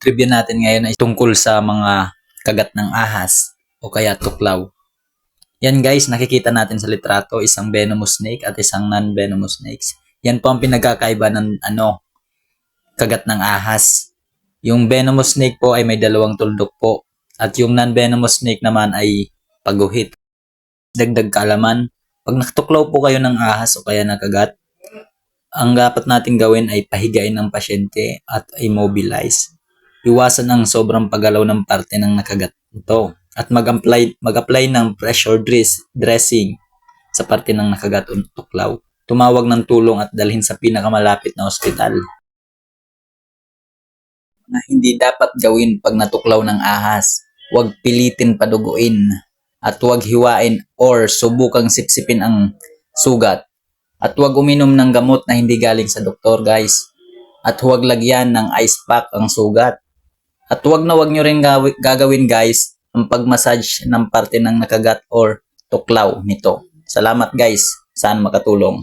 Trivia natin ngayon ay tungkol sa mga kagat ng ahas o kaya tuklaw. Yan guys, nakikita natin sa litrato, isang venomous snake at isang non-venomous snakes. Yan po ang pinagkakaiba ng ano, kagat ng ahas. Yung venomous snake po ay may dalawang tuldok po. At yung non-venomous snake naman ay paguhit. Dagdag kaalaman, pag nakatuklaw po kayo ng ahas o kaya nakagat, ang dapat nating gawin ay pahigain ng pasyente at immobilize. Iwasan ang sobrang paggalaw ng parte ng nakagat nito at mag-apply, mag-apply ng pressure dress, dressing sa parte ng nakagat o tuklaw. Tumawag ng tulong at dalhin sa pinakamalapit na ospital. Na hindi dapat gawin pag natuklaw ng ahas. Huwag pilitin paduguin at huwag hiwain or subukang sipsipin ang sugat. At huwag uminom ng gamot na hindi galing sa doktor, guys. At huwag lagyan ng ice pack ang sugat. At huwag na huwag nyo rin gawi- gagawin, guys, ang pagmassage ng parte ng nakagat or tuklaw nito. Salamat, guys. Saan makatulong.